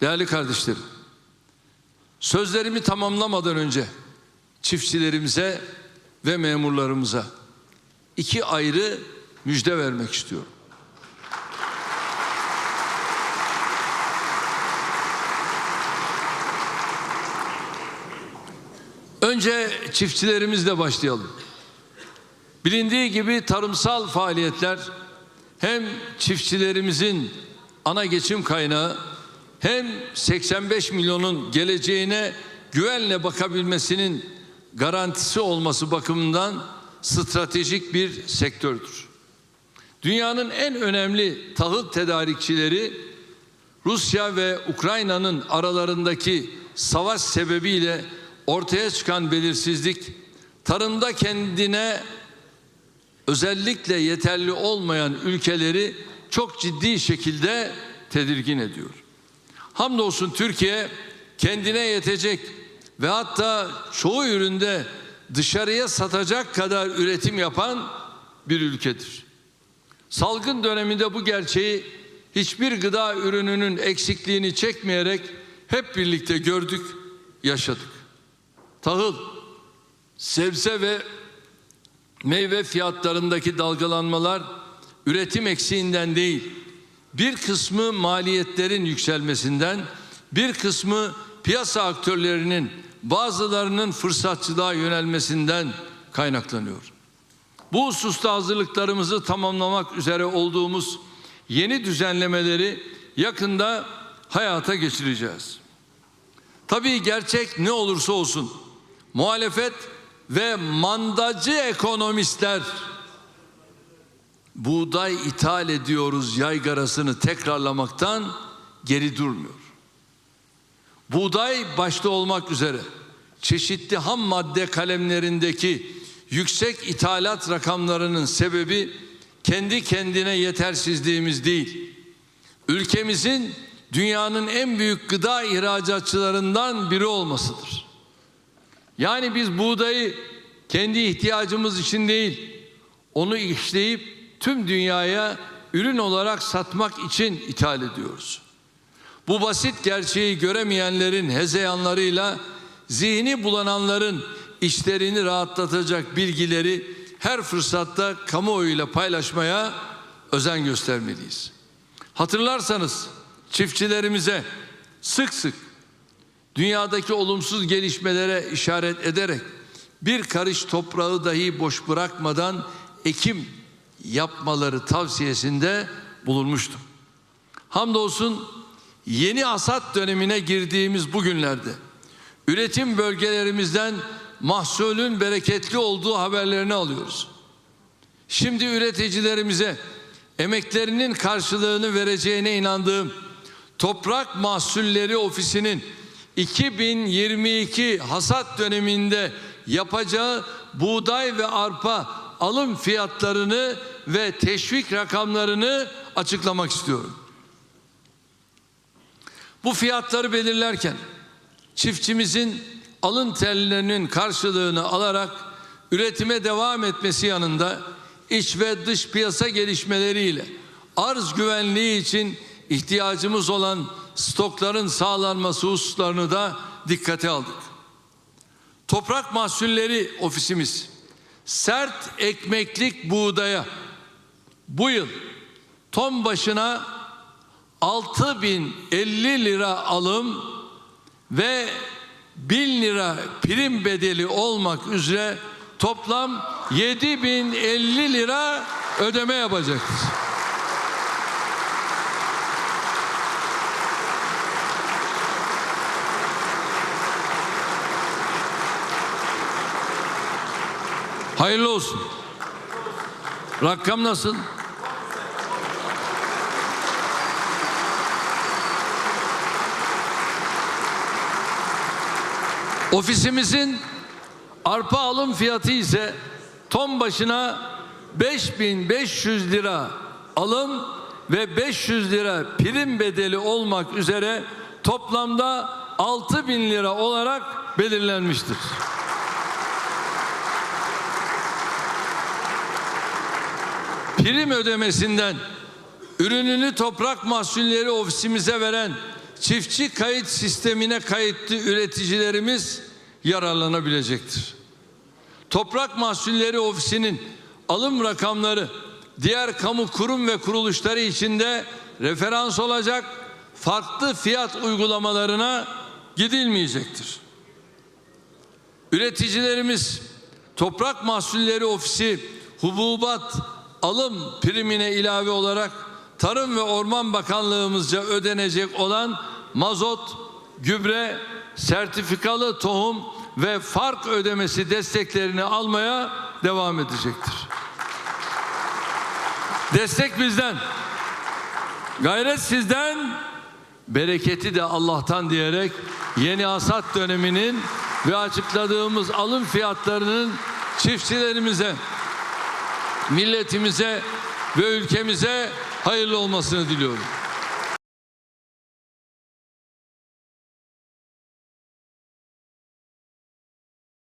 Değerli kardeşlerim, sözlerimi tamamlamadan önce çiftçilerimize ve memurlarımıza iki ayrı müjde vermek istiyorum. Önce çiftçilerimizle başlayalım. Bilindiği gibi tarımsal faaliyetler hem çiftçilerimizin ana geçim kaynağı hem 85 milyonun geleceğine güvenle bakabilmesinin garantisi olması bakımından stratejik bir sektördür. Dünyanın en önemli tahıl tedarikçileri Rusya ve Ukrayna'nın aralarındaki savaş sebebiyle ortaya çıkan belirsizlik tarımda kendine özellikle yeterli olmayan ülkeleri çok ciddi şekilde tedirgin ediyor. Hamdolsun Türkiye kendine yetecek ve hatta çoğu üründe dışarıya satacak kadar üretim yapan bir ülkedir. Salgın döneminde bu gerçeği hiçbir gıda ürününün eksikliğini çekmeyerek hep birlikte gördük, yaşadık. Tahıl, sebze ve meyve fiyatlarındaki dalgalanmalar üretim eksiğinden değil, bir kısmı maliyetlerin yükselmesinden, bir kısmı piyasa aktörlerinin bazılarının fırsatçılığa yönelmesinden kaynaklanıyor. Bu hususta hazırlıklarımızı tamamlamak üzere olduğumuz yeni düzenlemeleri yakında hayata geçireceğiz. Tabii gerçek ne olursa olsun muhalefet ve mandacı ekonomistler buğday ithal ediyoruz yaygarasını tekrarlamaktan geri durmuyor. Buğday başta olmak üzere çeşitli ham madde kalemlerindeki yüksek ithalat rakamlarının sebebi kendi kendine yetersizliğimiz değil. Ülkemizin dünyanın en büyük gıda ihracatçılarından biri olmasıdır. Yani biz buğdayı kendi ihtiyacımız için değil, onu işleyip tüm dünyaya ürün olarak satmak için ithal ediyoruz. Bu basit gerçeği göremeyenlerin hezeyanlarıyla zihni bulananların işlerini rahatlatacak bilgileri her fırsatta kamuoyuyla paylaşmaya özen göstermeliyiz. Hatırlarsanız çiftçilerimize sık sık dünyadaki olumsuz gelişmelere işaret ederek bir karış toprağı dahi boş bırakmadan ekim yapmaları tavsiyesinde bulunmuştum. Hamdolsun yeni hasat dönemine girdiğimiz bu günlerde üretim bölgelerimizden mahsulün bereketli olduğu haberlerini alıyoruz. Şimdi üreticilerimize emeklerinin karşılığını vereceğine inandığım Toprak Mahsulleri Ofisi'nin 2022 hasat döneminde yapacağı buğday ve arpa alım fiyatlarını ve teşvik rakamlarını açıklamak istiyorum. Bu fiyatları belirlerken çiftçimizin alın terlerinin karşılığını alarak üretime devam etmesi yanında iç ve dış piyasa gelişmeleriyle arz güvenliği için ihtiyacımız olan stokların sağlanması hususlarını da dikkate aldık. Toprak Mahsulleri Ofisimiz sert ekmeklik buğdaya bu yıl ton başına 6050 lira alım ve 1000 lira prim bedeli olmak üzere toplam 7050 lira ödeme yapacaktır. Hayırlı olsun. Rakam nasıl? Ofisimizin arpa alım fiyatı ise ton başına 5500 lira alım ve 500 lira prim bedeli olmak üzere toplamda 6000 lira olarak belirlenmiştir. prim ödemesinden ürününü toprak mahsulleri ofisimize veren çiftçi kayıt sistemine kayıtlı üreticilerimiz yararlanabilecektir. Toprak Mahsulleri Ofisi'nin alım rakamları diğer kamu kurum ve kuruluşları içinde referans olacak farklı fiyat uygulamalarına gidilmeyecektir. Üreticilerimiz Toprak Mahsulleri Ofisi hububat alım primine ilave olarak Tarım ve Orman Bakanlığımızca ödenecek olan mazot, gübre, sertifikalı tohum ve fark ödemesi desteklerini almaya devam edecektir. Destek bizden. Gayret sizden, bereketi de Allah'tan diyerek yeni hasat döneminin ve açıkladığımız alım fiyatlarının çiftçilerimize, milletimize ve ülkemize hayırlı olmasını diliyorum.